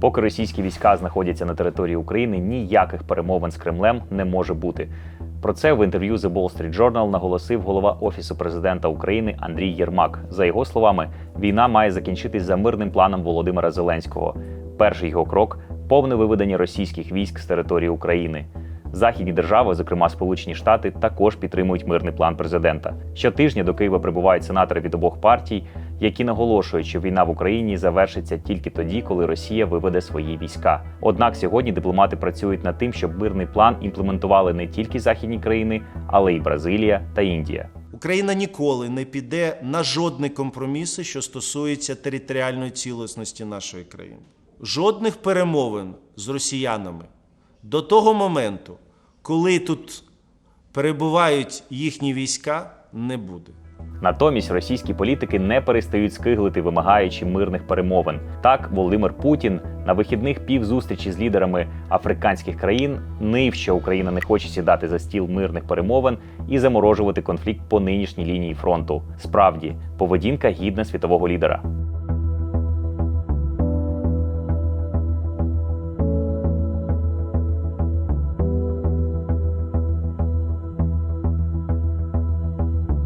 Поки російські війська знаходяться на території України, ніяких перемовин з Кремлем не може бути. Про це в інтерв'ю The Wall Street Journal наголосив голова Офісу президента України Андрій Єрмак. За його словами, війна має закінчитись за мирним планом Володимира Зеленського. Перший його крок повне виведення російських військ з території України. Західні держави, зокрема Сполучені Штати, також підтримують мирний план президента. Щотижня до Києва прибувають сенатори від обох партій, які наголошують, що війна в Україні завершиться тільки тоді, коли Росія виведе свої війська. Однак сьогодні дипломати працюють над тим, щоб мирний план імплементували не тільки західні країни, але й Бразилія та Індія. Україна ніколи не піде на жодні компроміси, що стосується територіальної цілісності нашої країни. Жодних перемовин з росіянами до того моменту, коли тут перебувають їхні війська, не буде. Натомість російські політики не перестають скиглити, вимагаючи мирних перемовин. Так, Володимир Путін на вихідних півзустрічі з лідерами африканських країн нив, що Україна не хоче сідати за стіл мирних перемовин і заморожувати конфлікт по нинішній лінії фронту. Справді, поведінка гідна світового лідера.